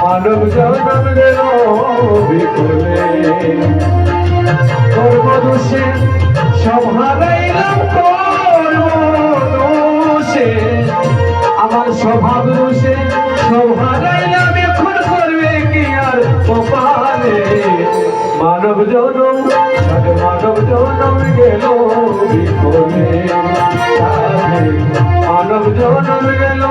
মানব জনম দেব বিকুলে কর্মদোষে সভারাইলাম কর্মদোষে আমার স্বভাব দোষে সভারাইলাম এখন করবে কি আর কপালে? মানব জনম মানব জনম গেল বিকুলে জনম গেল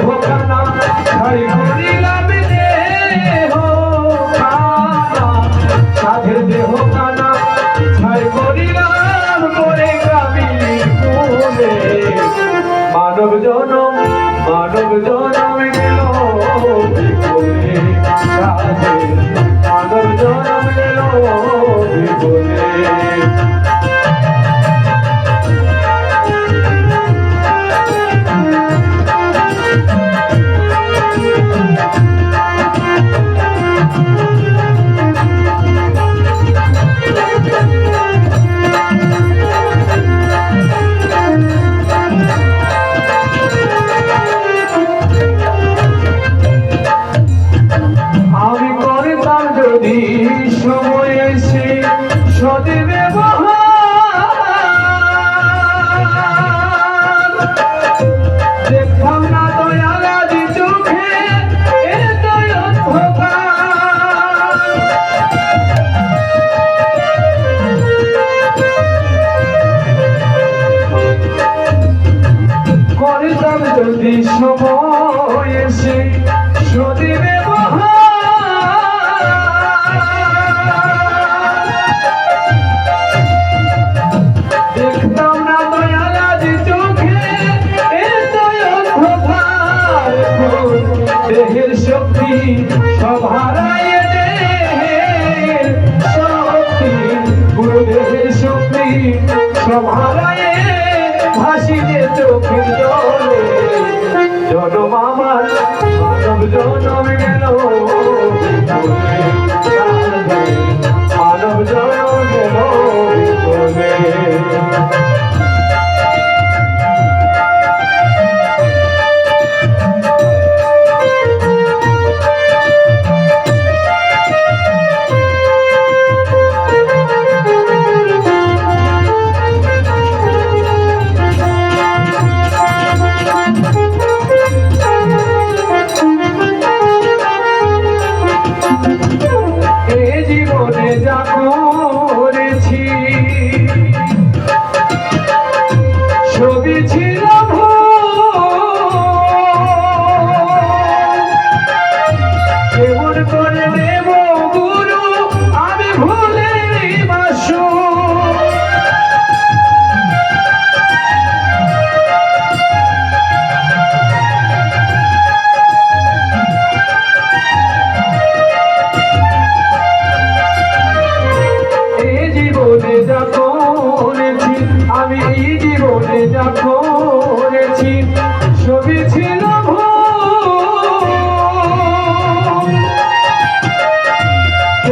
धोखा জনমামায় ভাসিয়ে চোখের জলে। গেল।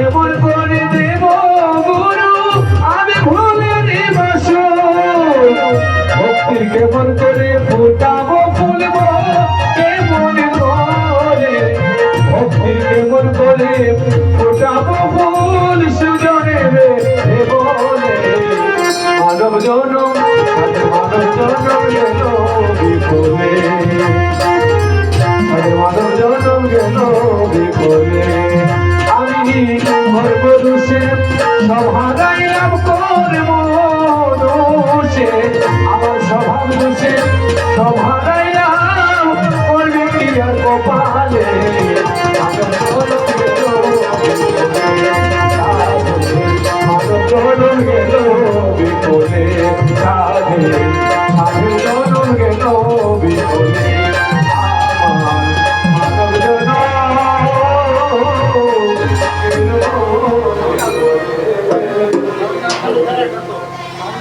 কেমন করে দেব গুরু, আমি ভুলে নিবাস ভক্তির কেমন করে ফুটাবো ফুলব কেমন করে ভক্তির কেমন করে ফুটাবো ফুল সুজনে জনম গেল আরে মানব জনম গেল বিফলে। আমি গর্বদোষে সব হারাইলাম কর্ম দোষে আমার স্বভাব দোষে সব হারাইলাম করবে কি আর কপালে।